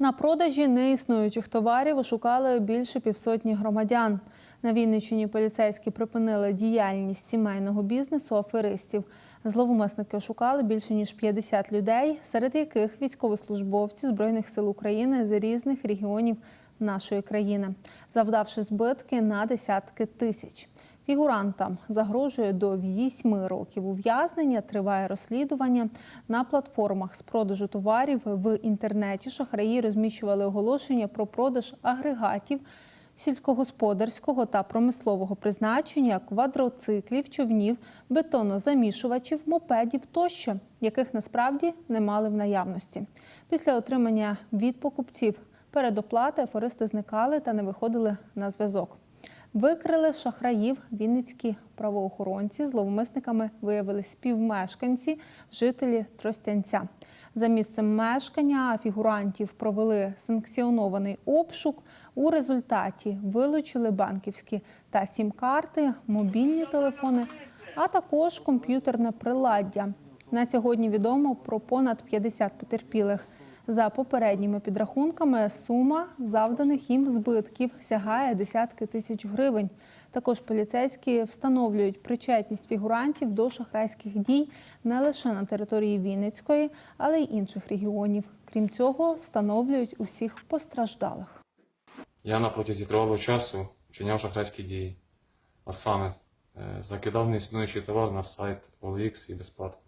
На продажі неіснуючих товарів ошукали більше півсотні громадян. На Вінниччині поліцейські припинили діяльність сімейного бізнесу аферистів. Зловмисники ошукали більше ніж 50 людей, серед яких військовослужбовці Збройних сил України з різних регіонів нашої країни, завдавши збитки на десятки тисяч. Фігурантам загрожує до 8 років ув'язнення. Триває розслідування на платформах з продажу товарів в інтернеті. Шахраї розміщували оголошення про продаж агрегатів сільськогосподарського та промислового призначення, квадроциклів, човнів, бетонозамішувачів, мопедів тощо, яких насправді не мали в наявності. Після отримання від покупців передоплати аферисти зникали та не виходили на зв'язок. Викрили шахраїв вінницькі правоохоронці. Зловмисниками виявились співмешканці, жителі Тростянця. За місцем мешкання фігурантів провели санкціонований обшук. У результаті вилучили банківські та сім-карти, мобільні телефони, а також комп'ютерне приладдя. На сьогодні відомо про понад 50 потерпілих. За попередніми підрахунками, сума завданих їм збитків сягає десятки тисяч гривень. Також поліцейські встановлюють причетність фігурантів до шахрайських дій не лише на території Вінницької, але й інших регіонів. Крім цього, встановлюють усіх постраждалих. Я на протязі тривалого часу вчиняв шахрайські дії. А саме, е, закидав неіснуючий товар на сайт OLX і безплатно.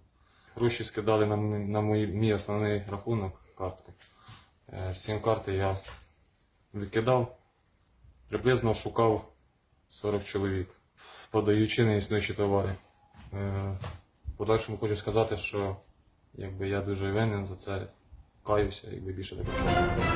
Гроші скидали на, мій основний рахунок картку. Е, Сім карти я викидав, приблизно шукав 40 чоловік, продаючи неіснуючі товари. По-дальшому подальшому хочу сказати, що якби я дуже винен за це, каюся, якби більше такого.